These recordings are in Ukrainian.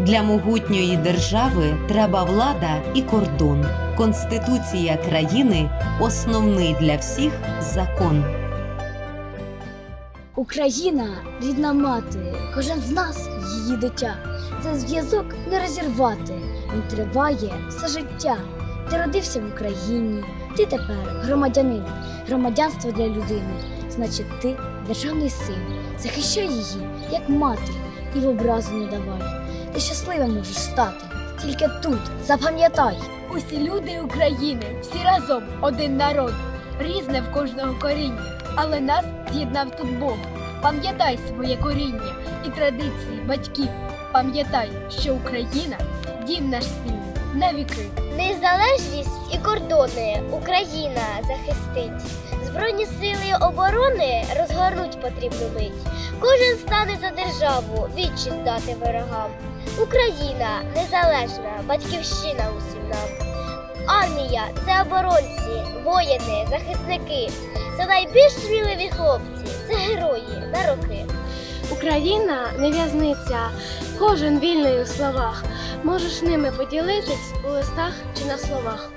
Для могутньої держави треба влада і кордон. Конституція країни основний для всіх закон. Україна рідна мати, кожен з нас її дитя. Це зв'язок не розірвати. Він триває все життя. Ти родився в Україні, ти тепер громадянин. Громадянство для людини. Значить, ти державний син. Захищай її, як мати, і в образу не давай. Ти щасливим можеш стати. Тільки тут запам'ятай. Усі люди України, всі разом один народ, різне в кожного коріння, але нас з'єднав тут Бог. Пам'ятай своє коріння і традиції батьків. Пам'ятай, що Україна дім наш спільний на віки. Незалежність і кордони Україна захистить. Збройні сили оборони розгорнуть потрібну мить. Кожен стане за державу, відчі здати ворогам. Україна незалежна, батьківщина усім нам. Армія це оборонці, воїни, захисники. Це найбільш сміливі хлопці, це герої на роки. Україна не в'язниця, кожен вільний у словах. Можеш ними поділитись у листах чи на словах.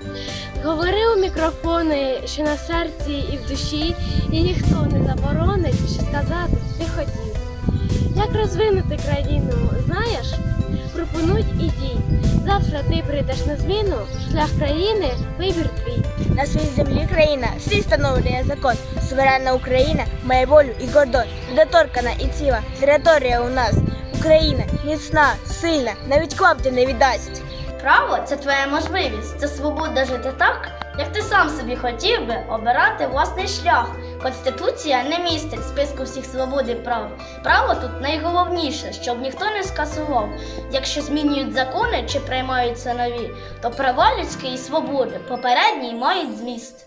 Говори у мікрофони, що на серці і в душі, і ніхто не заборонить, що сказати ти хотів. Як розвинути країну, знаєш? Пропонуй і дій. Завтра ти прийдеш на зміну, шлях країни вибір твій. На своїй землі країна всі встановлює закон. Суверенна Україна має волю і кордон. Недоторкана і ціла територія у нас. Україна міцна, сильна, навіть клапті не віддасть. Право це твоя можливість, це свобода жити так, як ти сам собі хотів би обирати власний шлях. Конституція не містить списку всіх свобод і прав. Право тут найголовніше, щоб ніхто не скасував. Якщо змінюють закони чи приймаються нові, то права людські і свободи попередні мають зміст.